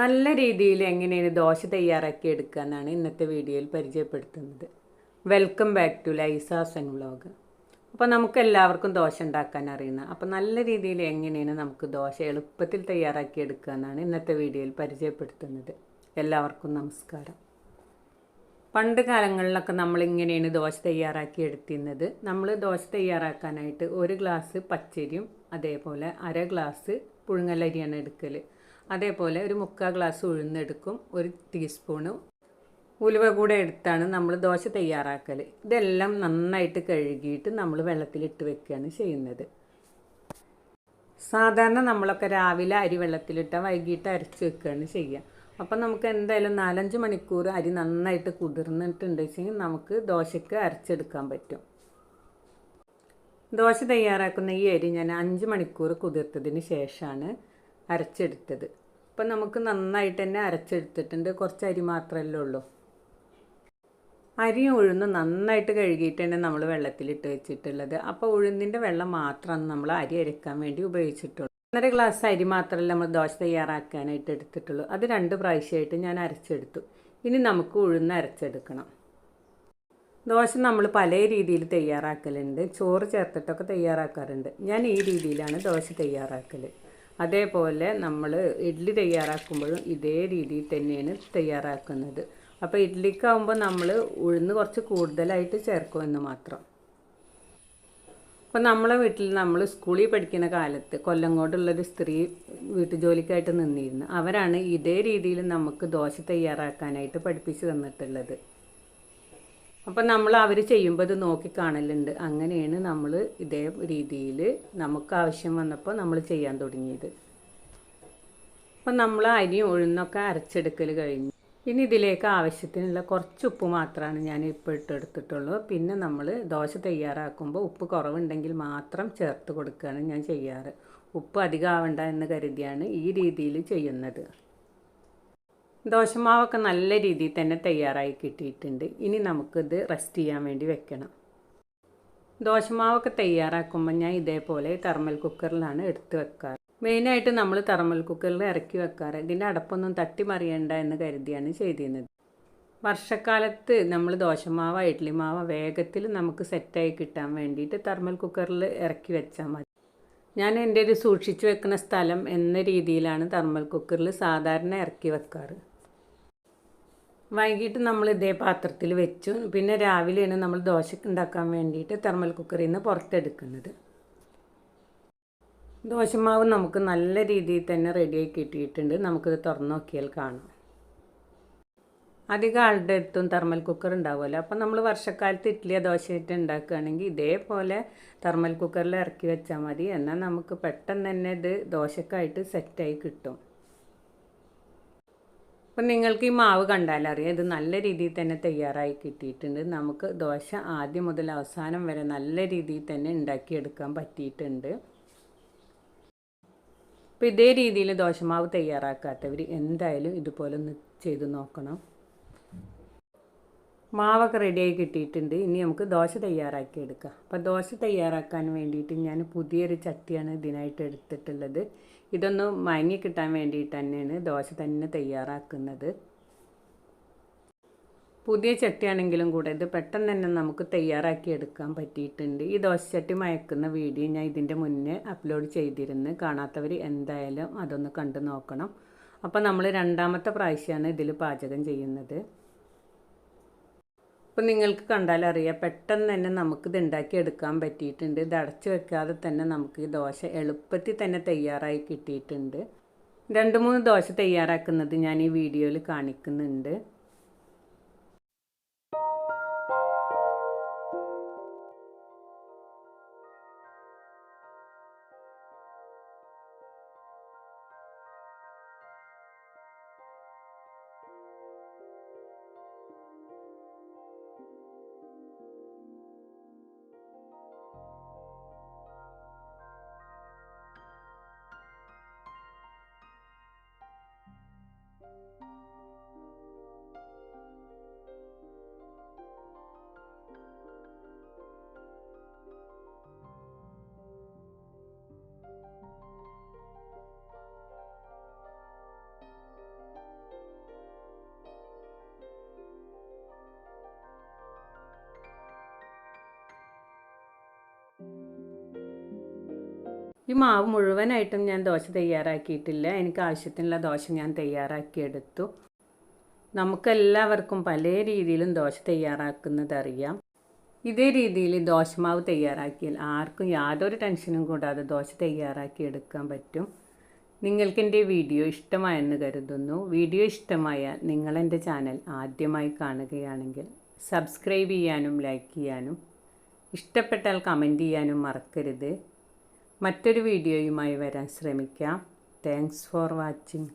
നല്ല രീതിയിൽ എങ്ങനെയാണ് ദോശ തയ്യാറാക്കി എടുക്കുക എന്നാണ് ഇന്നത്തെ വീഡിയോയിൽ പരിചയപ്പെടുത്തുന്നത്. വെൽക്കം ബാക്ക് ടു ലൈസാസൻ വ്ളോഗ് അപ്പോൾ നമുക്ക് എല്ലാവർക്കും ദോശ ഉണ്ടാക്കാൻ അറിയുന്ന അപ്പോൾ നല്ല രീതിയിൽ എങ്ങനെയാണ് നമുക്ക് ദോശ എളുപ്പത്തിൽ തയ്യാറാക്കി എടുക്കുക എന്നാണ് ഇന്നത്തെ വീഡിയോയിൽ പരിചയപ്പെടുത്തുന്നത്. എല്ലാവർക്കും നമസ്കാരം. പണ്ട് കാലങ്ങളിലൊക്കെ നമ്മൾ ഇങ്ങനെയാണ് ദോശ തയ്യാറാക്കി എടുത്തിരുന്നത്. നമ്മൾ ദോശ തയ്യാറാക്കാനായിട്ട് ഒരു ഗ്ലാസ് പച്ചരിയും അതേപോലെ അര ഗ്ലാസ് പുഴുങ്ങലരിയാണ് എടുക്കൽ അതേപോലെ ഒരു മുക്കാൽ ഗ്ലാസ് ഉഴുന്നെടുക്കും ഒരു ടീസ്പൂണ് ഉലുവ കൂടെ എടുത്താണ് നമ്മൾ ദോശ തയ്യാറാക്കൽ ഇതെല്ലാം നന്നായിട്ട് കഴുകിയിട്ട് നമ്മൾ വെള്ളത്തിലിട്ട് വെക്കുകയാണ് ചെയ്യുന്നത്. സാധാരണ നമ്മളൊക്കെ രാവിലെ അരി വെള്ളത്തിലിട്ടാൽ വൈകിട്ട് അരച്ച് വെക്കുകയാണ് ചെയ്യുക അപ്പം നമുക്ക് എന്തായാലും നാലഞ്ച് മണിക്കൂർ അരി നന്നായിട്ട് കുതിർന്നിട്ടുണ്ടെങ്കിൽ നമുക്ക് ദോശയ്ക്ക് അരച്ചെടുക്കാൻ പറ്റും. ദോശ തയ്യാറാക്കുന്ന ഈ അരി ഞാൻ അഞ്ച് മണിക്കൂർ കുതിർത്തതിന് ശേഷമാണ് അരച്ചെടുത്തത്. അപ്പം നമുക്ക് നന്നായിട്ട് തന്നെ അരച്ചെടുത്തിട്ടുണ്ട്. കുറച്ച് അരി മാത്രമല്ലേ ഉള്ളൂ. അരി ഉഴുന്ന് നന്നായിട്ട് കഴുകിയിട്ട് തന്നെ നമ്മൾ വെള്ളത്തിലിട്ട് വെച്ചിട്ടുള്ളത്. അപ്പോൾ ഉഴുന്നിന്റെ വെള്ളം മാത്രമാണ് നമ്മൾ അരി അരക്കാൻ വേണ്ടി ഉപയോഗിച്ചിട്ടുള്ളൂ. ഒന്നര ഗ്ലാസ് അരി മാത്രമല്ല നമ്മൾ ദോശ തയ്യാറാക്കാനായിട്ട് എടുത്തിട്ടുള്ളൂ. അത് രണ്ട് പ്രാവശ്യമായിട്ട് ഞാൻ അരച്ചെടുത്തു. ഇനി നമുക്ക് ഉഴുന്ന് അരച്ചെടുക്കണം. ദോശ നമ്മൾ പല രീതിയിൽ തയ്യാറാക്കലുണ്ട്. ചോറ് ചേർത്തിട്ടൊക്കെ തയ്യാറാക്കാറുണ്ട്. ഞാൻ ഈ രീതിയിലാണ് ദോശ തയ്യാറാക്കൽ അതേപോലെ നമ്മൾ ഇഡ്ഡലി തയ്യാറാക്കുമ്പോഴും ഇതേ രീതിയിൽ തന്നെയാണ് തയ്യാറാക്കുന്നത്. അപ്പോൾ ഇഡ്ഡലിക്കാവുമ്പോൾ നമ്മൾ ഉഴുന്ന് കുറച്ച് കൂടുതലായിട്ട് ചേർക്കുമെന്ന് മാത്രം. അപ്പോൾ നമ്മളെ വീട്ടിൽ നമ്മൾ സ്കൂളിൽ പഠിക്കുന്ന കാലത്ത് കൊല്ലങ്കോടുള്ളൊരു സ്ത്രീ വീട്ടുജോലിക്കായിട്ട് നിന്നിരുന്നു. അവരാണ് ഇതേ രീതിയിൽ നമുക്ക് ദോശ തയ്യാറാക്കാനായിട്ട് പഠിപ്പിച്ചു തന്നിട്ടുള്ളത്. അപ്പം നമ്മൾ അവർ ചെയ്യുമ്പോൾ ഇത് നോക്കി കാണലുണ്ട്. അങ്ങനെയാണ് നമ്മൾ ഇതേ രീതിയിൽ നമുക്ക് ആവശ്യം വന്നപ്പോൾ നമ്മൾ ചെയ്യാൻ തുടങ്ങിയത്. അപ്പം നമ്മൾ അരിയും ഉഴുന്നൊക്കെ അരച്ചെടുക്കൽ കഴിഞ്ഞു. ഇനി ഇതിലേക്ക് ആവശ്യത്തിനുള്ള കുറച്ച് ഉപ്പ് മാത്രമാണ് ഞാൻ ഇപ്പോൾ ഇട്ടെടുത്തിട്ടുള്ളൂ. പിന്നെ നമ്മൾ ദോശ തയ്യാറാക്കുമ്പോൾ ഉപ്പ് കുറവുണ്ടെങ്കിൽ മാത്രം ചേർത്ത് കൊടുക്കുകയാണ് ഞാൻ ചെയ്യാറ്. ഉപ്പ് അധികം ആവണ്ട എന്ന് കരുതിയാണ് ഈ രീതിയിൽ ചെയ്യുന്നത്. ദോശമാവൊക്കെ നല്ല രീതിയിൽ തന്നെ തയ്യാറായി കിട്ടിയിട്ടുണ്ട്. ഇനി നമുക്കിത് റെസ്റ്റ് ചെയ്യാൻ വേണ്ടി വെക്കണം. ദോശമാവൊക്കെ തയ്യാറാക്കുമ്പോൾ ഞാൻ ഇതേപോലെ തെർമൽ കുക്കറിലാണ് എടുത്ത് വെക്കാറ്. മെയിനായിട്ട് നമ്മൾ തെർമൽ കുക്കറിൽ ഇറക്കി വെക്കാറ്. ഇതിന്റെ അടപ്പൊന്നും തട്ടി മറിയണ്ട എന്ന് കരുതിയാണ് ചെയ്തിരുന്നത്. വർഷക്കാലത്ത് നമ്മൾ ദോശമാവ ഇഡ്ലി മാവ വേഗത്തിൽ നമുക്ക് സെറ്റായി കിട്ടാൻ വേണ്ടിയിട്ട് തെർമൽ കുക്കറിൽ ഇറക്കി വെച്ചാൽ മതി. ഞാൻ എന്റെ ഒരു സൂക്ഷിച്ചു വെക്കുന്ന സ്ഥലം എന്ന രീതിയിലാണ് തെർമൽ കുക്കറിൽ സാധാരണ ഇറക്കി വെക്കാറ്. വൈകിട്ട് നമ്മൾ ഇതേ പാത്രത്തിൽ വെച്ചു. പിന്നെ രാവിലെയാണ് നമ്മൾ ദോശ ഉണ്ടാക്കാൻ വേണ്ടിയിട്ട് തെർമൽ കുക്കറിൽ നിന്ന് പുറത്തെടുക്കുന്നത്. ദോശമാവ് നമുക്ക് നല്ല രീതിയിൽ തന്നെ റെഡിയായി കിട്ടിയിട്ടുണ്ട്. നമുക്കിത് തുറന്നു നോക്കിയാൽ കാണാം. അധികം ആളുടെ അടുത്തും തെർമൽ കുക്കർ ഉണ്ടാവുമല്ലോ. അപ്പം നമ്മൾ വർഷക്കാലത്ത് ദോശ ദോശയായിട്ട് ഉണ്ടാക്കുകയാണെങ്കിൽ ഇതേപോലെ തെർമൽ കുക്കറിൽ ഇറക്കി വെച്ചാൽ മതി. എന്നാൽ നമുക്ക് പെട്ടെന്ന് തന്നെ ഇത് ദോശക്കായിട്ട് സെറ്റായി കിട്ടും. അപ്പം നിങ്ങൾക്ക് ഈ മാവ് കണ്ടാലറിയാം ഇത് നല്ല രീതിയിൽ തന്നെ തയ്യാറായി കിട്ടിയിട്ടുണ്ട്. നമുക്ക് ദോശ ആദ്യം മുതൽ അവസാനം വരെ നല്ല രീതിയിൽ തന്നെ ഉണ്ടാക്കിയെടുക്കാൻ പറ്റിയിട്ടുണ്ട്. അപ്പോൾ ഇതേ രീതിയിൽ ദോശമാവ് തയ്യാറാക്കാത്തവർ എന്തായാലും ഇതുപോലെ ഒന്ന് ചെയ്ത് നോക്കണം. മാവൊക്കെ റെഡിയായി കിട്ടിയിട്ടുണ്ട്. ഇനി നമുക്ക് ദോശ തയ്യാറാക്കി എടുക്കാം. അപ്പോൾ ദോശ തയ്യാറാക്കാൻ വേണ്ടിയിട്ട് ഞാൻ പുതിയൊരു ചട്ടിയാണ് ഇതിനായിട്ട് എടുത്തിട്ടുള്ളത്. ഇതൊന്ന് മയങ്ങി കിട്ടാൻ വേണ്ടിയിട്ട് തന്നെയാണ് ദോശ തന്നെ തയ്യാറാക്കുന്നത്. പുതിയ ചട്ടിയാണെങ്കിലും കൂടെ ഇത് പെട്ടെന്ന് തന്നെ നമുക്ക് തയ്യാറാക്കി എടുക്കാൻ പറ്റിയിട്ടുണ്ട്. ഈ ദോശച്ചട്ടി മയക്കുന്ന വീഡിയോ ഞാൻ ഇതിന്റെ മുന്നേ അപ്ലോഡ് ചെയ്തിരുന്നു. കാണാത്തവർ എന്തായാലും അതൊന്ന് കണ്ടു നോക്കണം. അപ്പോൾ നമ്മൾ രണ്ടാമത്തെ പ്രാവശ്യമാണ് ഇതിൽ പാചകം ചെയ്യുന്നത്. അപ്പോൾ നിങ്ങൾക്ക് കണ്ടാൽ അറിയാം പെട്ടെന്ന് തന്നെ നമുക്കിത് ഉണ്ടാക്കി എടുക്കാൻ പറ്റിയിട്ടുണ്ട്. ഇത് അടച്ചു വെക്കാതെ തന്നെ നമുക്ക് ഈ ദോശ എളുപ്പത്തിൽ തന്നെ തയ്യാറായി കിട്ടിയിട്ടുണ്ട്. രണ്ട് മൂന്ന് ദോശ തയ്യാറാക്കുന്നത് ഞാൻ ഈ വീഡിയോയിൽ കാണിക്കുന്നുണ്ട്. ഈ മാവ് മുഴുവനായിട്ടും ഞാൻ ദോശ തയ്യാറാക്കിയിട്ടില്ല. എനിക്ക് ആവശ്യത്തിനുള്ള ദോശ ഞാൻ തയ്യാറാക്കിയെടുത്തു നമുക്കെല്ലാവർക്കും പല രീതിയിലും ദോശ തയ്യാറാക്കുന്നത് അറിയാം. ഇതേ രീതിയിൽ ദോശമാവ് തയ്യാറാക്കിയാൽ ആർക്കും യാതൊരു ടെൻഷനും കൂടാതെ ദോശ തയ്യാറാക്കി എടുക്കാൻ പറ്റും. നിങ്ങൾക്ക് എന്റെ വീഡിയോ ഇഷ്ടമായെന്ന് കരുതുന്നു. വീഡിയോ ഇഷ്ടമായാൽ നിങ്ങളെന്റെ ചാനൽ ആദ്യമായി കാണുകയാണെങ്കിൽ സബ്സ്ക്രൈബ് ചെയ്യാനും ലൈക്ക് ചെയ്യാനും ഇഷ്ടപ്പെട്ടാൽ കമന്റ് ചെയ്യാനും മറക്കരുത്. മറ്റൊരു വീഡിയോയുമായി വരാൻ ശ്രമിക്കാം. Thanks for watching